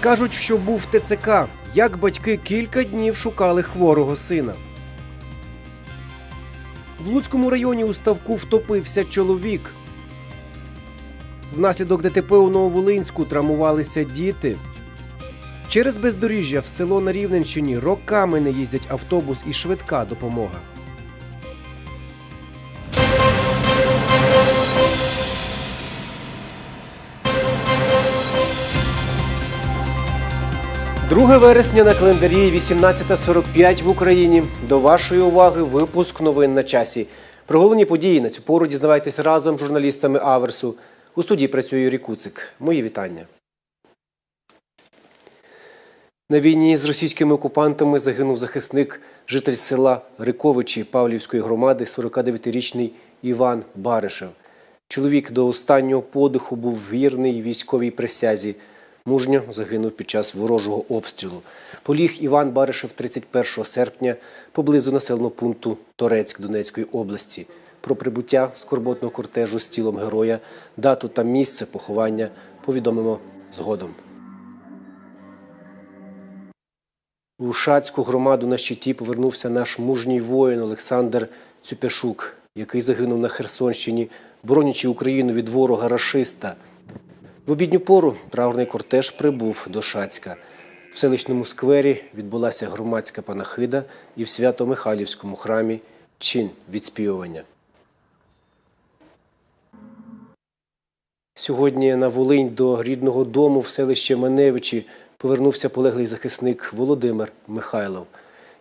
Кажуть, що був ТЦК. Як батьки кілька днів шукали хворого сина. В Луцькому районі у ставку втопився чоловік. Внаслідок ДТП у Нововолинську травмувалися діти. Через бездоріжжя в село на Рівненщині роками не їздять автобус і швидка допомога. Друге вересня на календарі 18.45 в Україні. До вашої уваги випуск новин на часі. Про головні події на цю пору дізнавайтесь разом з журналістами Аверсу. У студії працює Юрій Куцик. Мої вітання. На війні з російськими окупантами загинув захисник, житель села Риковичі Павлівської громади, 49-річний Іван Баришев. Чоловік до останнього подиху був вірний військовій присязі. Мужньо загинув під час ворожого обстрілу. Поліг Іван Баришев 31 серпня поблизу населеного пункту Торецьк Донецької області. Про прибуття скорботного кортежу з тілом героя, дату та місце поховання повідомимо згодом. У Шацьку громаду на щиті повернувся наш мужній воїн Олександр Цюпяшук, який загинув на Херсонщині, боронячи Україну від ворога рашиста. В обідню пору траурний кортеж прибув до Шацька. В селищному сквері відбулася громадська панахида і в Свято-Михайлівському храмі чин відспівування. Сьогодні на Волинь до рідного дому в селище Маневичі повернувся полеглий захисник Володимир Михайлов.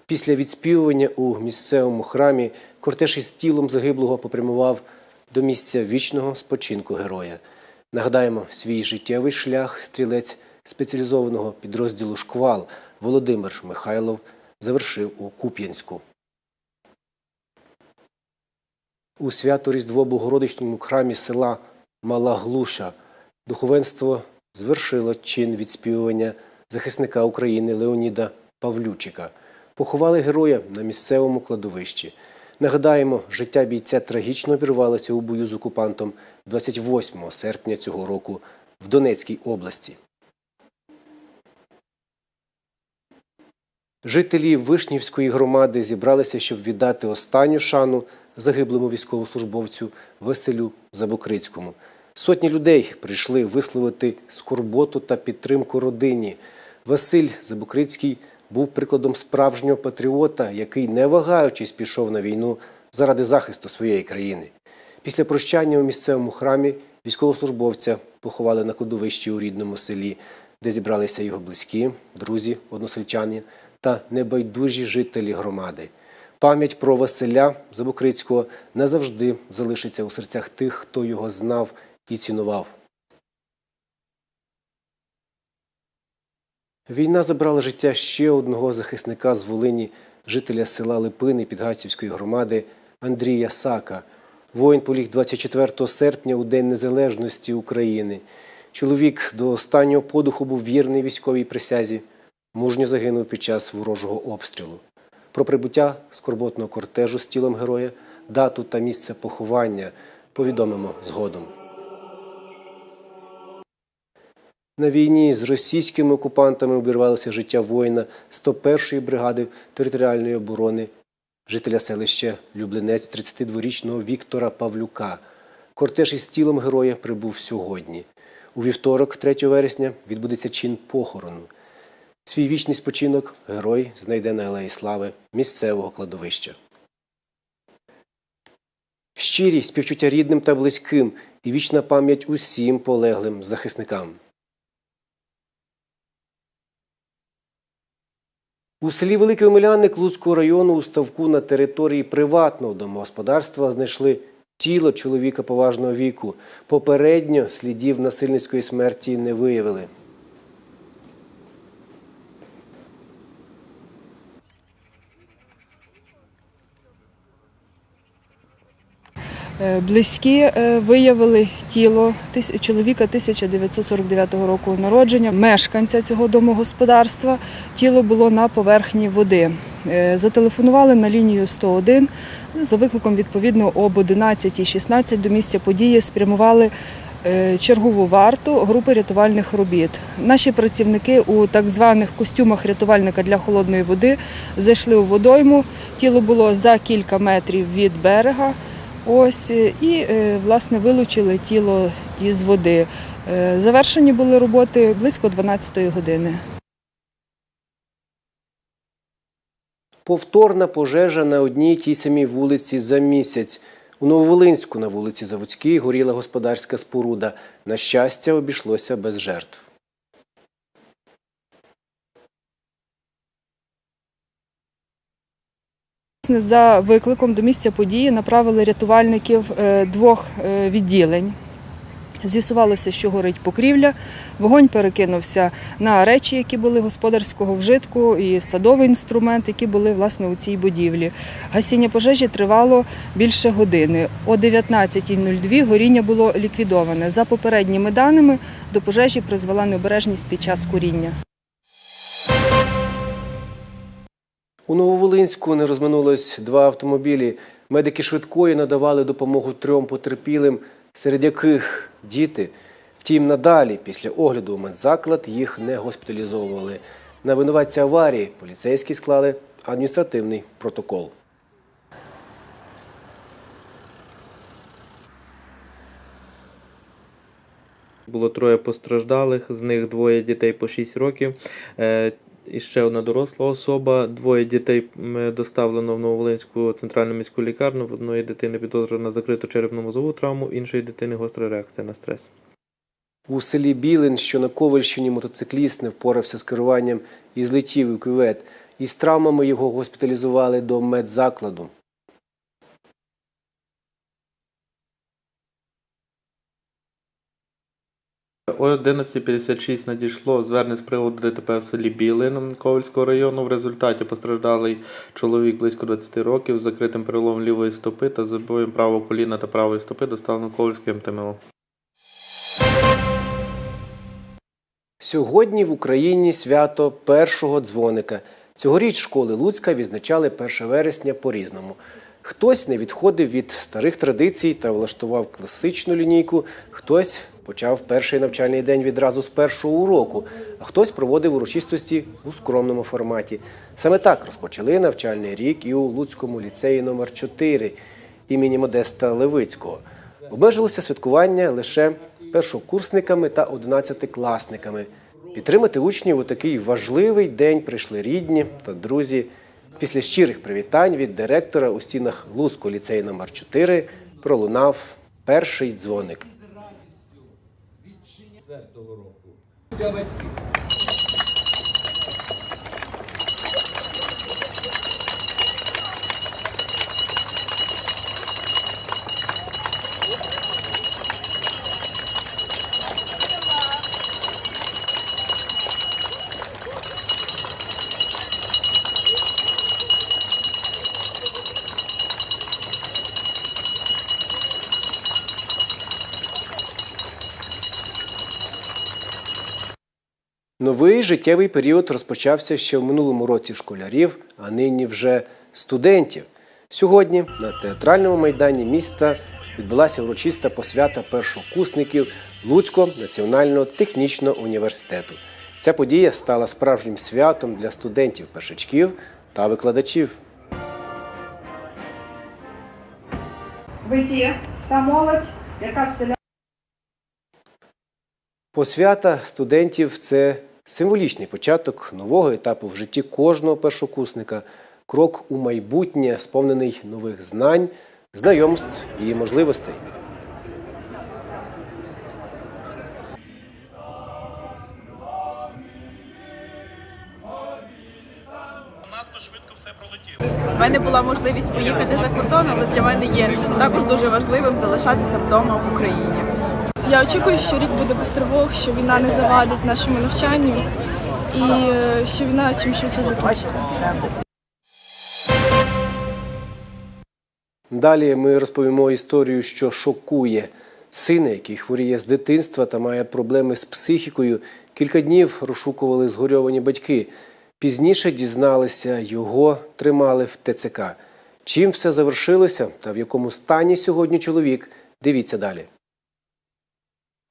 Після відспівування у місцевому храмі кортеж із тілом загиблого попрямував до місця вічного спочинку героя. Нагадаємо, свій життєвий шлях стрілець спеціалізованого підрозділу Шквал Володимир Михайлов завершив у Куп'янську. У свято Різдво Богородичному храмі села Мала Глуша духовенство звершило чин відспівування захисника України Леоніда Павлючика. Поховали героя на місцевому кладовищі. Нагадаємо, життя бійця трагічно обірвалося у бою з окупантом 28 серпня цього року в Донецькій області. Жителі Вишнівської громади зібралися, щоб віддати останню шану загиблому військовослужбовцю Василю Забокрицькому. Сотні людей прийшли висловити скорботу та підтримку родині. Василь Забокрицький був прикладом справжнього патріота, який, не вагаючись, пішов на війну заради захисту своєї країни. Після прощання у місцевому храмі військовослужбовця поховали на кладовищі у рідному селі, де зібралися його близькі, друзі, односельчані та небайдужі жителі громади. Пам'ять про Василя Забокрицького назавжди залишиться у серцях тих, хто його знав і цінував. Війна забрала життя ще одного захисника з Волині, жителя села Липини Підгайцівської громади Андрія Сака. Воїн поліг 24 серпня у День Незалежності України. Чоловік до останнього подуху був вірний військовій присязі. Мужньо загинув під час ворожого обстрілу. Про прибуття скорботного кортежу з тілом героя, дату та місце поховання повідомимо згодом. На війні з російськими окупантами обірвалося життя воїна 101-ї бригади територіальної оборони, жителя селища Люблинець 32-річного Віктора Павлюка. Кортеж із тілом героя прибув сьогодні. У вівторок, 3 вересня, відбудеться чин похорону. Свій вічний спочинок герой знайде на Алеї Слави місцевого кладовища. Щирі співчуття рідним та близьким і вічна пам'ять усім полеглим захисникам. У селі Великий Омелянник Луцького району у ставку на території приватного домогосподарства знайшли тіло чоловіка поважного віку. Попередньо слідів насильницької смерті не виявили. Близькі е, виявили тіло чоловіка 1949 року народження, мешканця цього домогосподарства. Тіло було на поверхні води. Е, Зателефонували на лінію 101 за викликом відповідно об 11.16 до місця події спрямували е, чергову варту групи рятувальних робіт. Наші працівники у так званих костюмах рятувальника для холодної води зайшли у водойму. Тіло було за кілька метрів від берега. Ось е, і е, власне вилучили тіло із води. Е, Завершені були роботи близько 12-ї години. Повторна пожежа на одній тій самій вулиці за місяць. У Нововолинську на вулиці Заводській горіла господарська споруда. На щастя, обійшлося без жертв. Власне, За викликом до місця події направили рятувальників е, двох е, відділень. З'ясувалося, що горить покрівля. Вогонь перекинувся на речі, які були господарського вжитку, і садовий інструмент, які були власне у цій будівлі. Гасіння пожежі тривало більше години. О 19.02 горіння було ліквідоване. За попередніми даними, до пожежі призвела необережність під час куріння. У Нововолинську не розминулось два автомобілі. Медики швидкої надавали допомогу трьом потерпілим, серед яких діти. Втім, надалі, після огляду у медзаклад, їх не госпіталізовували. На винуватця аварії поліцейські склали адміністративний протокол. Було троє постраждалих, з них двоє дітей по 6 років. І ще одна доросла особа. Двоє дітей доставлено в Нововолинську центральну міську лікарню. В одної дитини підозрювана закриту черепно-мозову травму, іншої дитини гостра реакція на стрес. У селі Білин, що на Ковальщині, мотоцикліст не впорався з керуванням і злетів у кювет. Із травмами його госпіталізували до медзакладу. О 11.56 надійшло звернення з приводу ДТП в селі Білин Ковальського району. В результаті постраждалий чоловік близько 20 років з закритим переломом лівої стопи та забоєм правого коліна та правої стопи доставлено Ковальським МТМО. Сьогодні в Україні свято першого дзвоника. Цьогоріч школи Луцька відзначали 1 вересня по-різному. Хтось не відходив від старих традицій та влаштував класичну лінійку, хтось почав перший навчальний день відразу з першого уроку, а хтось проводив урочистості у скромному форматі. Саме так розпочали навчальний рік і у Луцькому ліцеї номер 4 імені Модеста Левицького. Обмежилося святкування лише першокурсниками та одинадцятикласниками. Підтримати учнів у такий важливий день прийшли рідні та друзі. Після щирих привітань від директора у стінах Луцького ліцею номер 4 пролунав перший дзвоник. Року. Для батьків. Новий життєвий період розпочався ще в минулому році школярів, а нині вже студентів. Сьогодні на театральному майдані міста відбулася урочиста посвята першокурсників Луцького національного технічного університету. Ця подія стала справжнім святом для студентів першачків та викладачів. Ви та молодь, яка вселяє. Посвята студентів це символічний початок нового етапу в житті кожного першокурсника, крок у майбутнє, сповнений нових знань, знайомств і можливостей. У мене була можливість поїхати за кордон, але для мене є також дуже важливим залишатися вдома в Україні. Я очікую, що рік буде без тривог, що війна не завадить нашому навчанню і е, що війна чим швидше закінчиться. Далі ми розповімо історію, що шокує сина, який хворіє з дитинства та має проблеми з психікою. Кілька днів розшукували згорьовані батьки. Пізніше дізналися, його тримали в ТЦК. Чим все завершилося та в якому стані сьогодні чоловік? Дивіться далі.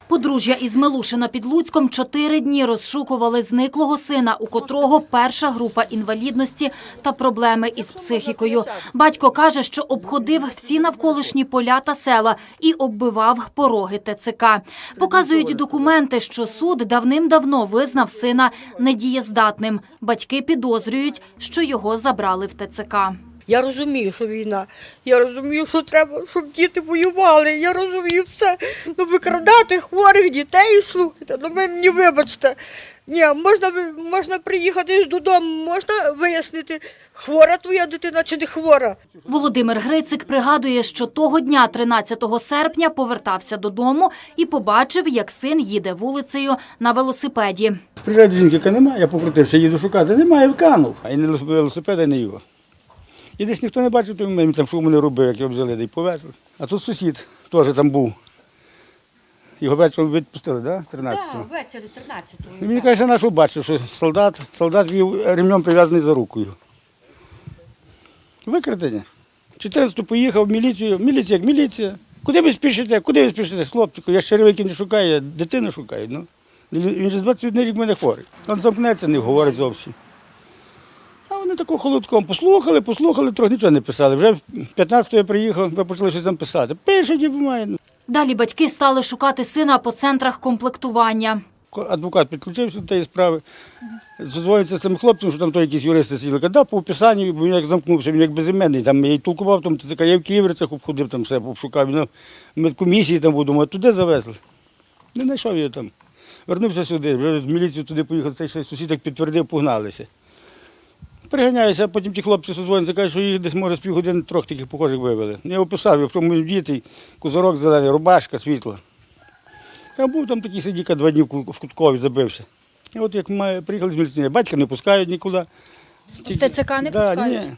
Подружжя із Мелушина під Луцьком чотири дні розшукували зниклого сина, у котрого перша група інвалідності та проблеми із психікою. Батько каже, що обходив всі навколишні поля та села і оббивав пороги ТЦК. Показують документи, що суд давним-давно визнав сина недієздатним. Батьки підозрюють, що його забрали в ТЦК. Я розумію, що війна. Я розумію, що треба, щоб діти воювали. Я розумію все. Ну викрадати хворих дітей, слухайте. Ну ви мені вибачте. Ні, можна можна приїхати додому, можна вияснити, хвора твоя дитина чи не хвора. Володимир Грицик пригадує, що того дня, 13 серпня, повертався додому і побачив, як син їде вулицею на велосипеді. Приїжджаю до жінки, яка немає, я покрутився, їду шукати, немає, вканув. А і не велосипеда, не його. І десь ніхто не бачив, то він там, що мене робив, як його взяли, й повезли. А тут сусід теж там був. Його вечором відпустили, да? 13-го. ввечері 13-го. І Він каже, на що бачив, що солдат, солдат вів ремнем прив'язаний за рукою. Викрадення. 14 поїхав в міліцію. Міліція як міліція. Куди ви спішите? Куди ви спішите? Хлопчику, я черевики не шукаю, я дитину шукаю. Ну. Він же 21 рік мене хворий. Він замкнеться, не говорить зовсім. Вони такого холодком послухали, послухали, трохи нічого не писали. Вже 15-го я приїхав, ви почали щось там писати. Пишуть і бумаги. Далі батьки стали шукати сина по центрах комплектування. Адвокат підключився до тієї справи, дозвониться з тим хлопцем, що там то якісь юристи сиділи. Каже, да, по описанню, бо він як замкнувся, він як безіменний. Там я й толкував, там ТЦК, я в Ківерцях обходив, там все обшукав. Ну, медкомісії там був, думаю, туди завезли. Не знайшов я там. Вернувся сюди, вже з міліцією туди поїхав, цей сусід як підтвердив, погналися. Приганяюся, а потім ті хлопці созвоняться, кажуть, що їх десь може з півгодини трьох таких похожих вивели. Я описав, якщо мої діти, кузорок зелений, рубашка, світла. Я був там такий сидіка два дні в Куткові забився. І от як ми приїхали з міліції, батька не пускають нікуди. В ТЦК не да, пускають? Ні,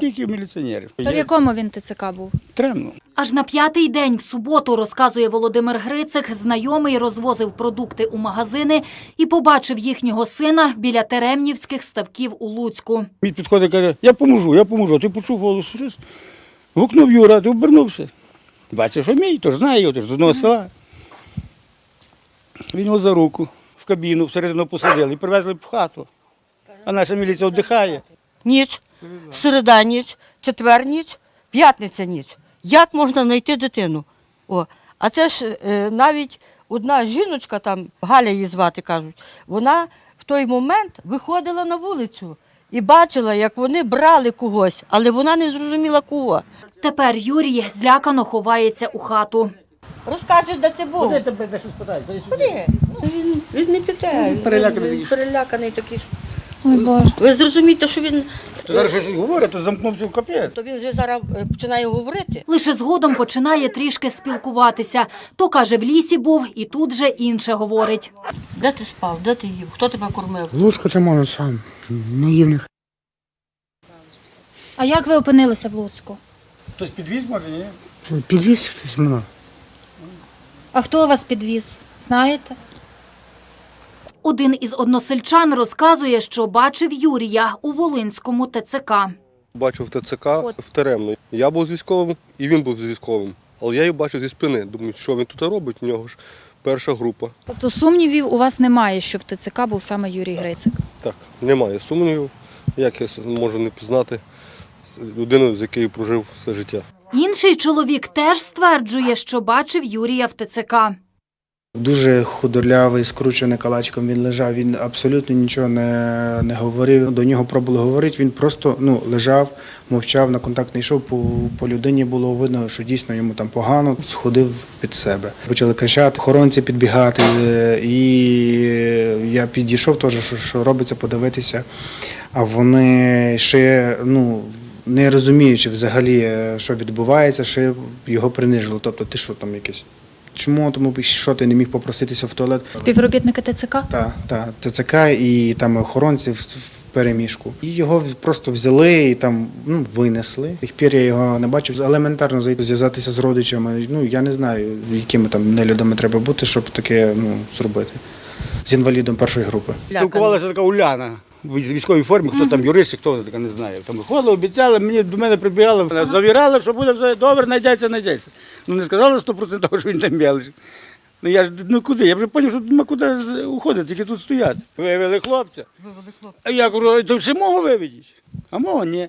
тільки в міліціонерів. То в якому він ТЦК був? Тремно. Аж на п'ятий день в суботу, розказує Володимир Грицик, знайомий розвозив продукти у магазини і побачив їхнього сина біля Теремнівських ставків у Луцьку. Мій підходить каже, я поможу, я поможу. А Ти почув голос. Гукнув Юра, ти обернувся. Бачиш, що мій, то ж знає його, то ж з одного села. Він його за руку в кабіну всередину посадили і привезли в хату. А наша міліція віддихає. Ніч, середа ніч, четвер ніч, п'ятниця ніч. Як можна знайти дитину? О, а це ж е, навіть одна жіночка, там Галя її звати кажуть, вона в той момент виходила на вулицю і бачила, як вони брали когось, але вона не зрозуміла кого. Тепер Юрій злякано ховається у хату. Розкажеш, де ти був. Куди тебе де щось питають? Куди? Він, він не піде. Він переляканий Він переляканий такий. Ой, Боже. Ви зрозумієте, що він, То зараз щось говорить, то замкнувся в капець. то він вже зараз е, починає говорити. Лише згодом починає трішки спілкуватися. То каже, в лісі був, і тут же інше говорить. Де ти спав? Де ти їв? Хто тебе кормив? Луцьку це можна сам. Не їв них. А як ви опинилися в Луцьку? Хтось підвіз, може, ні? Підвіз хтось мене. А хто вас підвіз? Знаєте? Один із односельчан розказує, що бачив Юрія у Волинському ТЦК. Бачив ТЦК в Теремно. Я був з військовим і він був з військовим. Але я його бачив зі спини. Думаю, що він тут робить, у нього ж перша група. Тобто сумнівів у вас немає, що в ТЦК був саме Юрій Грицик? Так, немає сумнівів, як я можу не пізнати людину, з якою прожив все життя. Інший чоловік теж стверджує, що бачив Юрія в ТЦК. Дуже худорлявий, скручений калачком він лежав, він абсолютно нічого не, не говорив. До нього пробували говорити, він просто ну, лежав, мовчав, на контакт не йшов. По, по людині було видно, що дійсно йому там погано, сходив під себе. Почали кричати, охоронці підбігати, е, і я підійшов теж, що, що робиться, подивитися. А вони ще, ну. Не розуміючи взагалі, е, що відбувається, ще його принижили. Тобто, ти що там якийсь Чому тому що ти не міг попроситися в туалет? Співробітники ТЦК? Так, так, ТЦК і там охоронці в, в переміжку. І його просто взяли і там ну, винесли. Тих пір я його не бачив. Елементарно зайти зв'язатися з родичами. Ну я не знаю, якими там нелюдами треба бути, щоб таке ну, зробити. З інвалідом першої групи. Спілкувалася така Уляна в військовій формі, хто там юрист, хто така не знає. Там виходила, обіцяла, мені до мене прибігала, вона завірала, що буде все добре, знайдеться, знайдеться. Ну не сказала 100%, що він там мелиш. Ну я ж ну куди? Я вже зрозумів, що нема куди уходити, тільки тут стояти. Вивели хлопця. Вивели хлопця. А я кажу, то ще мого виведіть. А мого ні.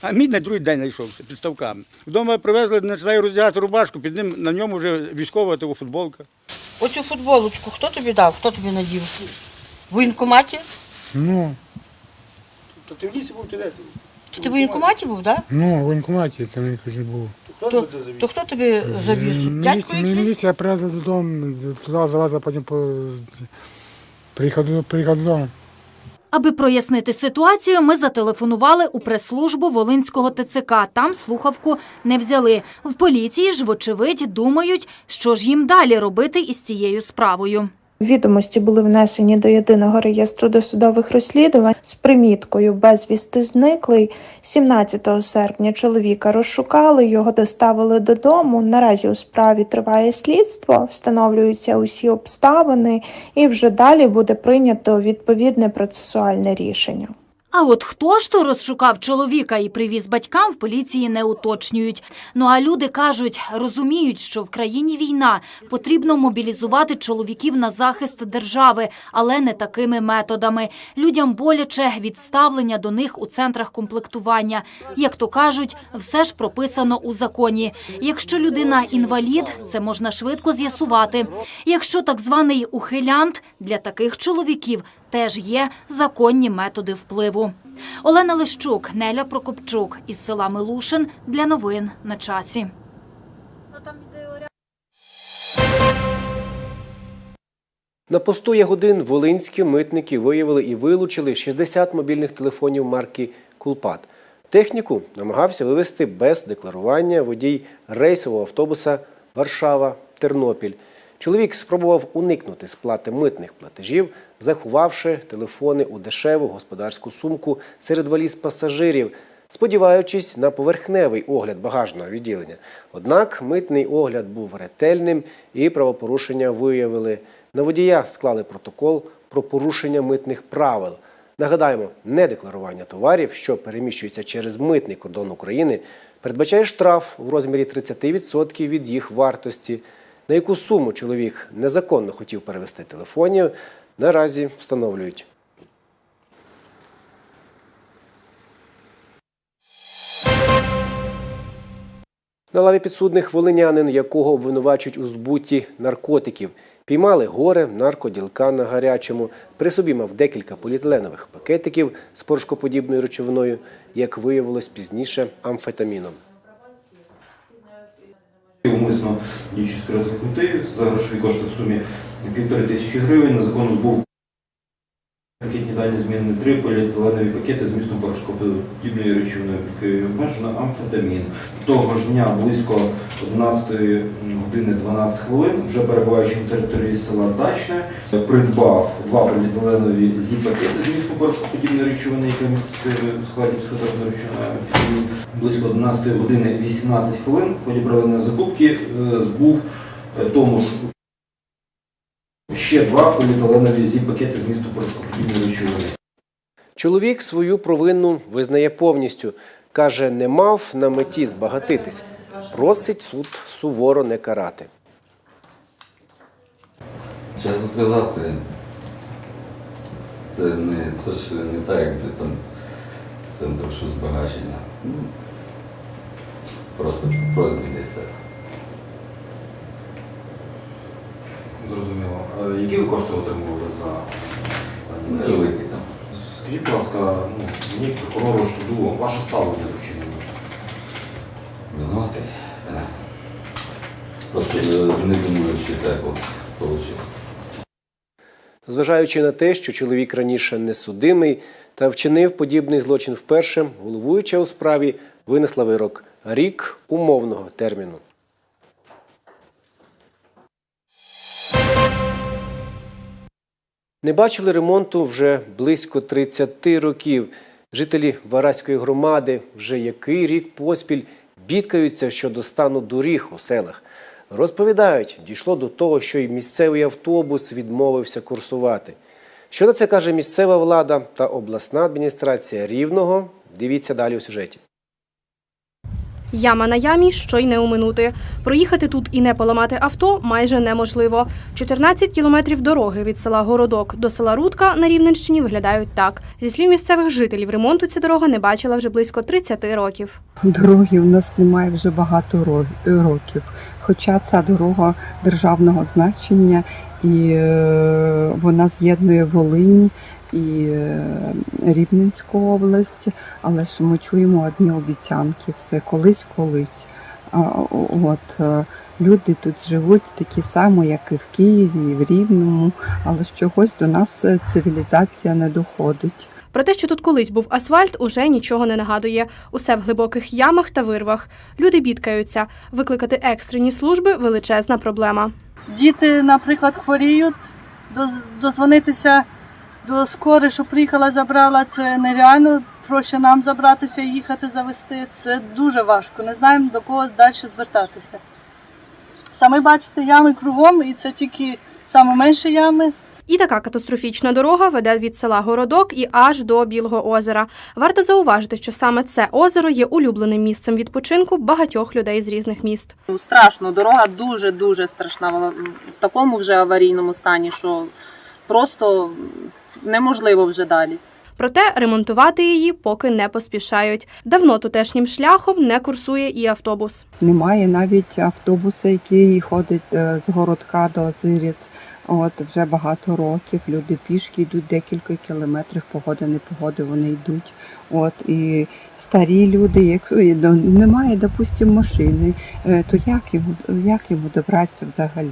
А мій на другий день знайшовся під ставками. Вдома привезли, починаю роздягати рубашку, під ним на ньому вже військова футболка. Оцю футболочку хто тобі дав? Хто тобі надів? В воєнкоматі? Ну, То ти в лісі був чи де ти? Ти в воєнкоматі був, так? ну, в воєнкоматі там якось був. То, то хто тобі завіз? Дядько Міліція, якийсь? міліція привезла додому, туди завезла, потім по... приїхав, до- приїхав додому. Аби прояснити ситуацію, ми зателефонували у прес-службу Волинського ТЦК. Там слухавку не взяли. В поліції ж, вочевидь, думають, що ж їм далі робити із цією справою. Відомості були внесені до єдиного реєстру досудових розслідувань з приміткою безвісти зниклий. 17 серпня чоловіка розшукали, його доставили додому. Наразі у справі триває слідство, встановлюються усі обставини, і вже далі буде прийнято відповідне процесуальне рішення. А от хто ж то розшукав чоловіка і привіз батькам, в поліції не уточнюють. Ну а люди кажуть, розуміють, що в країні війна, потрібно мобілізувати чоловіків на захист держави, але не такими методами. Людям боляче від ставлення до них у центрах комплектування. Як то кажуть, все ж прописано у законі. Якщо людина інвалід, це можна швидко з'ясувати. Якщо так званий ухилянт, для таких чоловіків теж є законні методи впливу. Олена Лищук, Неля Прокопчук із села Милушин для новин на часі. На посту Ягодин волинські митники виявили і вилучили 60 мобільних телефонів марки Кулпат. Техніку намагався вивезти без декларування водій рейсового автобуса Варшава-Тернопіль. Чоловік спробував уникнути сплати митних платежів, заховавши телефони у дешеву господарську сумку серед валіз пасажирів, сподіваючись на поверхневий огляд багажного відділення. Однак митний огляд був ретельним і правопорушення виявили. На водія склали протокол про порушення митних правил. Нагадаємо, недекларування товарів, що переміщуються через митний кордон України, передбачає штраф у розмірі 30% від їх вартості. На яку суму чоловік незаконно хотів перевести телефонів, наразі встановлюють. На лаві підсудних волинянин, якого обвинувачують у збутті наркотиків. Піймали горе наркоділка на гарячому. При собі мав декілька поліетиленових пакетиків з порошкоподібною речовиною, як виявилось пізніше, амфетаміном. Умисно діючи скритих мети за грошові кошти в сумі півтори тисячі гривень незаконно збув пакетні дані змінені три поліетиленові пакети з містом порошкоподібної речовини, якою обмежено амфетамін. Того ж дня близько 11 години 12 хвилин, вже перебуваючи на території села Дачне, придбав два поліетиленові зі-пакети з містом порошкоподібної речовини, яка містить в складі психотропної речовини амфетамін. Близько 11 години 18 хвилин в ході проведення закупки е, збув е, тому ж ще два поліетиленові зі-пакети з місту порошкоподібної речовини. Чоловік свою провину визнає повністю. Каже, не мав на меті збагатитись. Просить суд суворо не карати. Чесно сказати, це не, то ж не так, якби там центр що збагачення. Ну, Просто просьби десь. Зрозуміло. Е, Які ви кошти отримували за речі? Невеликі там. Скажіть, будь ласка, ну, мені прокурору суду ваше ставлення до вчинення? Винуватий. Е. Просто е, не думаю, що так от вийшло. Зважаючи на те, що чоловік раніше не судимий та вчинив подібний злочин вперше, головуюча у справі винесла вирок рік умовного терміну. Не бачили ремонту вже близько 30 років. Жителі Вараської громади вже який рік поспіль бідкаються щодо стану доріг у селах. Розповідають, дійшло до того, що й місцевий автобус відмовився курсувати. Що на це каже місцева влада та обласна адміністрація Рівного? Дивіться далі у сюжеті. Яма на ямі, що й не уминути. Проїхати тут і не поламати авто майже неможливо. 14 кілометрів дороги від села Городок до села Рудка на Рівненщині виглядають так. Зі слів місцевих жителів, ремонту ця дорога не бачила вже близько 30 років. Дороги у нас немає вже багато років. Хоча ця дорога державного значення і е, вона з'єднує Волинь і е, Рівненську область, але ж ми чуємо одні обіцянки, все колись, колись. От е, люди тут живуть такі самі, як і в Києві, і в Рівному, але з чогось до нас е, цивілізація не доходить. Про те, що тут колись був асфальт, уже нічого не нагадує. Усе в глибоких ямах та вирвах. Люди бідкаються. Викликати екстрені служби величезна проблема. Діти, наприклад, хворіють, доз- дозвонитися до скори, щоб приїхала, забрала, це нереально. Проще нам забратися, і їхати, завести. Це дуже важко. Не знаємо до кого далі звертатися. Саме бачите, ями кругом, і це тільки саме менші ями. І така катастрофічна дорога веде від села Городок і аж до Білого озера. Варто зауважити, що саме це озеро є улюбленим місцем відпочинку багатьох людей з різних міст. Ну, Страшно, дорога дуже дуже страшна. В такому вже аварійному стані, що просто неможливо вже далі. Проте ремонтувати її поки не поспішають. Давно тутешнім шляхом не курсує і автобус. Немає навіть автобуса, який ходить е, з городка до Озирець. От вже багато років. Люди пішки йдуть декілька кілометрів, погода не погоди, вони йдуть. От і старі люди, якщо немає, допустимо, машини, е, то як йому як йому добратися взагалі?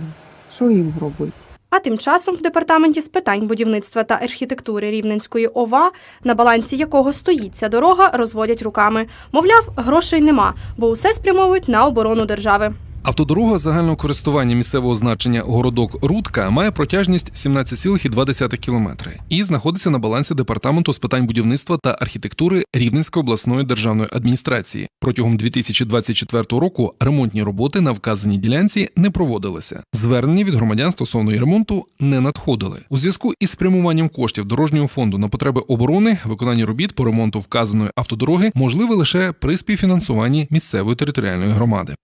Що їм робити? А тим часом в департаменті з питань будівництва та архітектури Рівненської ОВА, на балансі якого стоїть ця дорога, розводять руками. Мовляв, грошей нема, бо усе спрямовують на оборону держави. Автодорога загального користування місцевого значення городок Рудка має протяжність 17,2 км і знаходиться на балансі департаменту з питань будівництва та архітектури Рівненської обласної державної адміністрації. Протягом 2024 року ремонтні роботи на вказаній ділянці не проводилися. Звернення від громадян стосовно ремонту не надходили. У зв'язку із спрямуванням коштів дорожнього фонду на потреби оборони виконання робіт по ремонту вказаної автодороги можливе лише при співфінансуванні місцевої територіальної громади.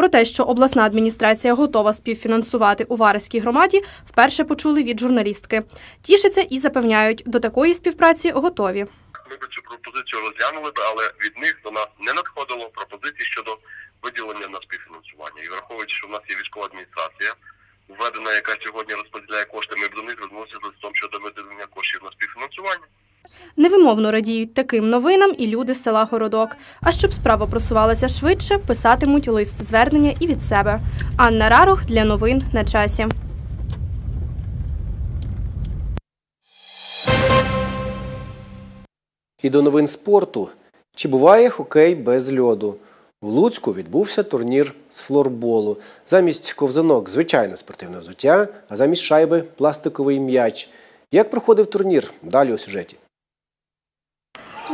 Про те, що обласна адміністрація готова співфінансувати у Вареській громаді, вперше почули від журналістки. Тішаться і запевняють, до такої співпраці готові. Ми б цю пропозицію розглянули але від них до нас не надходило пропозицій щодо виділення на співфінансування. І враховуючи, що в нас є військова адміністрація, введена, яка сьогодні розподіляє кошти, ми б до них звернулися з листом щодо виділення коштів на співфінансування. Невимовно радіють таким новинам і люди з села Городок. А щоб справа просувалася швидше, писатимуть лист звернення і від себе. Анна Рарох для новин на часі. І до новин спорту. Чи буває хокей без льоду? У Луцьку відбувся турнір з флорболу. Замість ковзанок звичайне спортивне взуття, а замість шайби пластиковий м'яч. Як проходив турнір? Далі у сюжеті.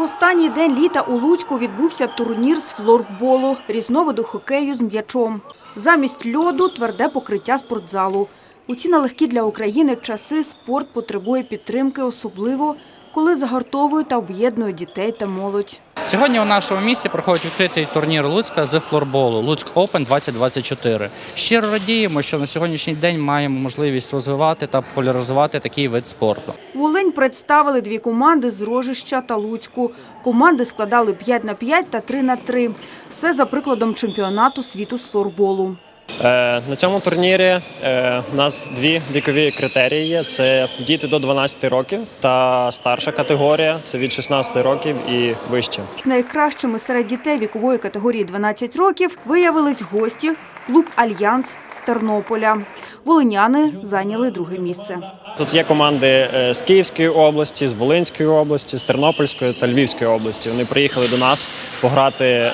Останній день літа у Луцьку відбувся турнір з флорболу, різновиду хокею з м'ячом. Замість льоду – тверде покриття спортзалу. У ці нелегкі для України часи спорт потребує підтримки, особливо коли загартовує та об'єднує дітей та молодь. Сьогодні у нашому місті проходить відкритий турнір Луцька з флорболу Луцьк Open 2024. Щиро радіємо, що на сьогоднішній день маємо можливість розвивати та популяризувати такий вид спорту. Волинь представили дві команди з Рожища та Луцьку. Команди складали 5 на 5 та 3 на 3. Все за прикладом чемпіонату світу з флорболу. Е, На цьому турнірі е, у нас дві вікові критерії: є. це діти до 12 років та старша категорія це від 16 років і вище. Найкращими серед дітей вікової категорії 12 років виявились гості клуб Альянс з Тернополя. Волиняни зайняли друге місце. Тут є команди е, з Київської області, з Волинської області, з Тернопільської та Львівської області. Вони приїхали до нас пограти е,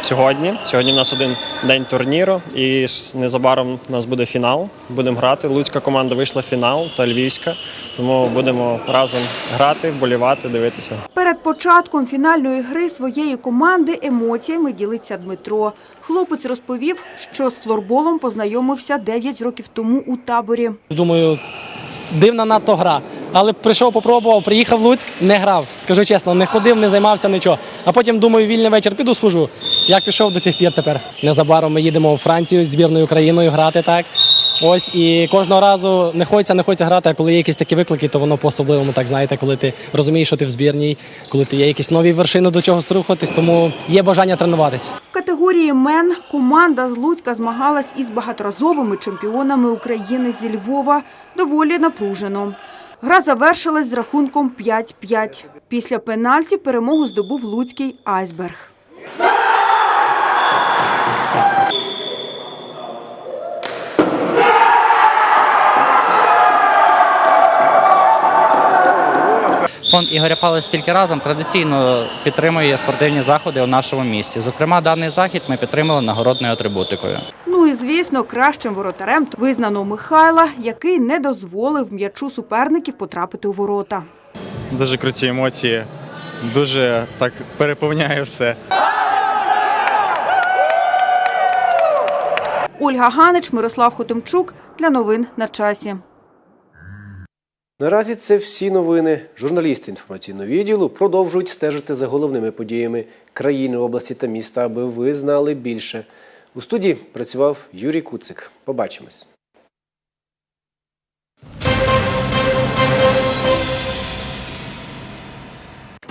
сьогодні. Сьогодні в нас один день турніру, і незабаром у нас буде фінал. Будемо грати. Луцька команда вийшла в фінал та Львівська. Тому будемо разом грати, вболівати, дивитися. Перед початком фінальної гри своєї команди емоціями ділиться Дмитро. Хлопець розповів, що з флорболом познайомився 9 років тому у таборі. Думаю, дивна надто гра. Але прийшов, попробував, приїхав в Луцьк, не грав. Скажу чесно, не ходив, не займався нічого. А потім думаю, вільний вечір піду схожу. Як пішов до цих пір тепер. Незабаром ми їдемо у Францію з збірною Україною грати так. Ось і кожного разу не хочеться, не хочеться грати, а коли є якісь такі виклики, то воно по-особливому, так знаєте, коли ти розумієш, що ти в збірній, коли ти є якісь нові вершини до чого струхатись, тому є бажання тренуватись. Категорії мен команда з Луцька змагалась із багаторазовими чемпіонами України зі Львова доволі напружено. Гра завершилась з рахунком 5-5. Після пенальті перемогу здобув луцький айсберг. Фонд Ігоря Павловича «Тільки разом традиційно підтримує спортивні заходи у нашому місті. Зокрема, даний захід ми підтримали нагородною атрибутикою. Ну і звісно, кращим воротарем визнано Михайла, який не дозволив м'ячу суперників потрапити у ворота. Дуже круті емоції, дуже так переповняє все. Ольга Ганич, Мирослав Хотимчук для новин на часі. Наразі це всі новини. Журналісти інформаційного відділу продовжують стежити за головними подіями країни, області та міста, аби ви знали більше. У студії працював Юрій Куцик. Побачимось.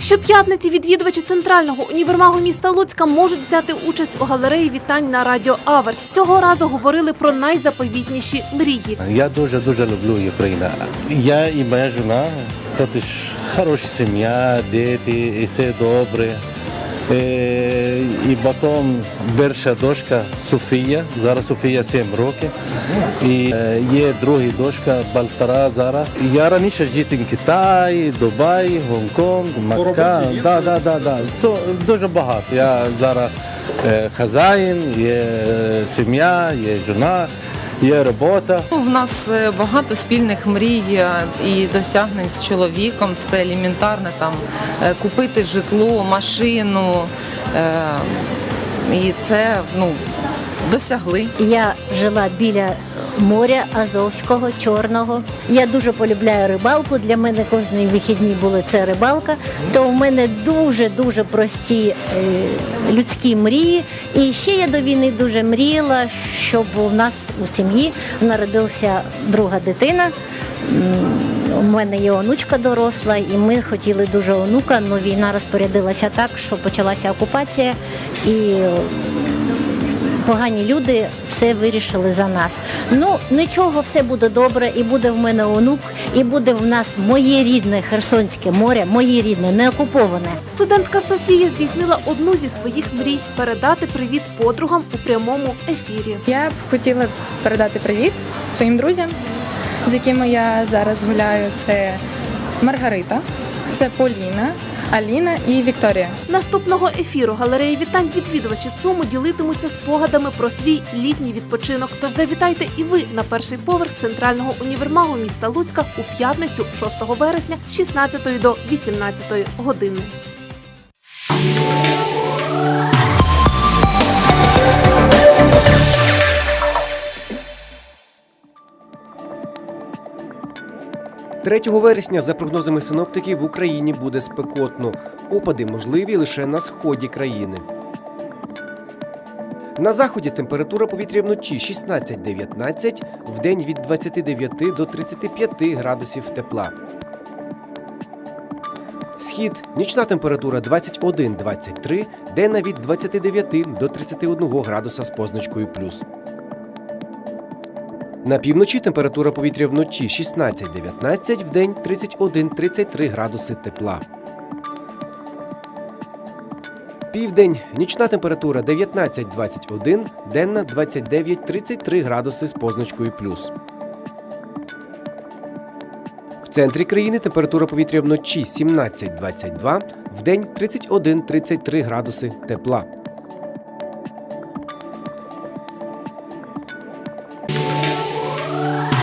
Щоп'ятниці відвідувачі центрального універмагу міста Луцька можуть взяти участь у галереї вітань на радіо Аверс. Цього разу говорили про найзаповітніші мрії. Я дуже дуже люблю Україну. Я і моя жена, хоч хороша сім'я, діти, і все добре. Е, і потім перша дочка Софія, зараз Софія 7 років. І е, є друга дочка Балтара зараз. Я раніше жив в Китаї, Дубаї, Гонконг, Макка. Да, да, да, да. Це дуже багато. Я зараз е, хазяїн, є сім'я, є жена, є робота. У нас е, багато спільних мрій е, і досягнень з чоловіком. Це елементарне там е, купити житло, машину. І це ну, досягли. Я жила біля моря Азовського, Чорного. Я дуже полюбляю рибалку. Для мене кожні вихідні були це рибалка. То в мене дуже дуже прості е, людські мрії. І ще я до війни дуже мріяла, щоб у нас у сім'ї народилася друга дитина. У мене є онучка доросла, і ми хотіли дуже онука, але війна розпорядилася так, що почалася окупація, і погані люди все вирішили за нас. Ну нічого, все буде добре, і буде в мене онук, і буде в нас моє рідне Херсонське море, моє рідне, не окуповане. Студентка Софія здійснила одну зі своїх мрій передати привіт подругам у прямому ефірі. Я б хотіла передати привіт своїм друзям, з якими я зараз гуляю. Це Маргарита, це Поліна, Аліна і Вікторія. Наступного ефіру галереї вітань відвідувачі ЦУМу ділитимуться спогадами про свій літній відпочинок. Тож завітайте і ви на перший поверх центрального універмагу міста Луцька у п'ятницю 6 вересня з 16 до 18 години. – 3 вересня, за прогнозами синоптиків, в Україні буде спекотно. Опади можливі лише на сході країни. На заході температура повітря вночі 16-19, вдень від 29 до 35 градусів тепла. Схід нічна температура 21-23, денна від 29 до 31 градуса з позначкою плюс. На півночі температура повітря вночі 16-19, вдень 31-33 градуси тепла. Південь нічна температура 19-21, денна 29-33 градуси з позначкою плюс. В центрі країни температура повітря вночі 17-22, вдень 31-33 градуси тепла.